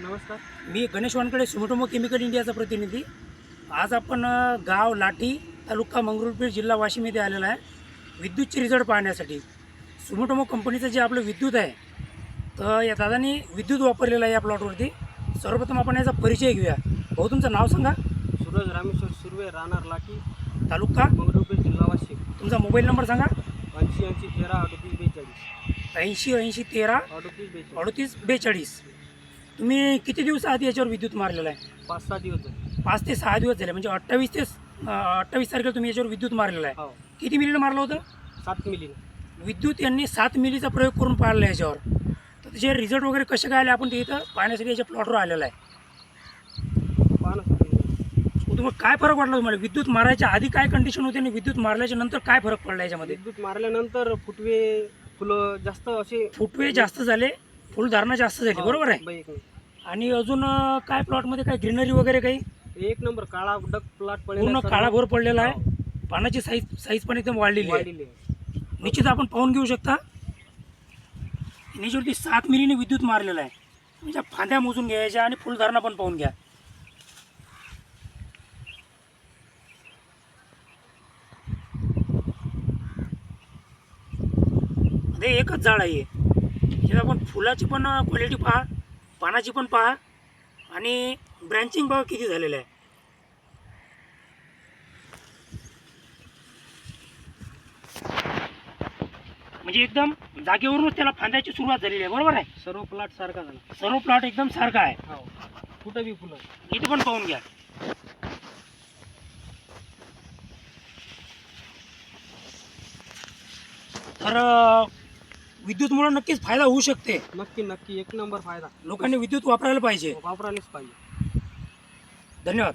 नमस्कार. मी गणेश वानकडे सुमोटोमो केमिकल इंडियाचा प्रतिनिधी. आज आपण गाव लाठी तालुका मंगरुळपीर जिल्हा वाशिम येथे आलेला आहे. विद्युतचे रिझल्ट पाहण्यासाठी. सुमोटोमो कंपनीचं जे आपलं विद्युत आहे तर या दादानी विद्युत वापरलेलं आहे या प्लॉटवरती. सर्वप्रथम आपण याचा परिचय घेऊया. भाऊ तुमचं नाव सांगा. सूरज रामेश्वर सुर्वे राहणार लाठी तालुका? मंगरुळपीर जिल्हा वाशिम. तुमचा मोबाईल नंबर सांगा. ऐंशी ऐंशी तेरा अडतीस बेचाळीस. ऐंशी ऐंशी तेरा अडतीस बेचाळीस. अडतीस बेचाळीस. तुम्ही किती दिवस आधी याच्यावर विद्युत मारलेला आहे? पाच सहा दिवस झाले. पाच ते सहा दिवस झाले. म्हणजे अठ्ठावीस ते अ, अठ्ठावीस तारखेला तुम्ही याच्यावर विद्युत मारलेला आहे. हो. किती मिलीनं मारलं होतं? सात मिली. विद्युत यांनी सात मिलीचा प्रयोग करून पाहिला याच्यावर. तर त्याचे रिझल्ट वगैरे कसे काय आले? आपण ते इथं पाहण्यासाठी याच्या प्लॉटवर आलेला आहे. पाहा ना मग तुम्हाला काय फरक वाटला तुम्हाला? विद्युत मारायच्या आधी काय कंडिशन होती आणि विद्युत मारल्याच्या नंतर काय फरक पडला याच्यामध्ये? विद्युत मारल्यानंतर फुटवे फुलं जास्त असे फुटवे जास्त झाले फुलधारणा जास्त झाली. बरोबर आहे? आणि अजून अं, काय प्लॉटमध्ये काय ग्रीनरी वगैरे काही? एक नंबर काळा डक प्लॉट पूर्ण काळा घोर पडलेला आहे. पानाची साईज साईज पण एकदम वाढलेली आहे. वाढलेली आहे. निश्चित आपण पाहून घेऊ शकता. याच्यावरती सात मिलीने विद्युत मारलेला आहे. म्हणजे फांद्या मोजून घ्यायच्या आणि फुलधारणा पण पाहून घ्या. हे एकच झाड आहे. हे आपण फुलाची पण क्वालिटी पहा. पानाची पण पहा. आणि ब्रँचिंग बघा किती झालेलं आहे. म्हणजे एकदम जागेवरूनच त्याला फांद्याची सुरुवात झालेली आहे. बरोबर आहे? सर्व प्लॉट सारखा झाला. सर्व प्लॉट एकदम सारखा आहे. हो. कुठं बी फुलं. इथे पण पाहून घ्या. तर विद्युतमुळे नक्कीच फायदा होऊ शकते. नक्की नक्की. एक नंबर फायदा. लोकांनी विद्युत वापरायला पाहिजे. वापरायलाच पाहिजे. धन्यवाद.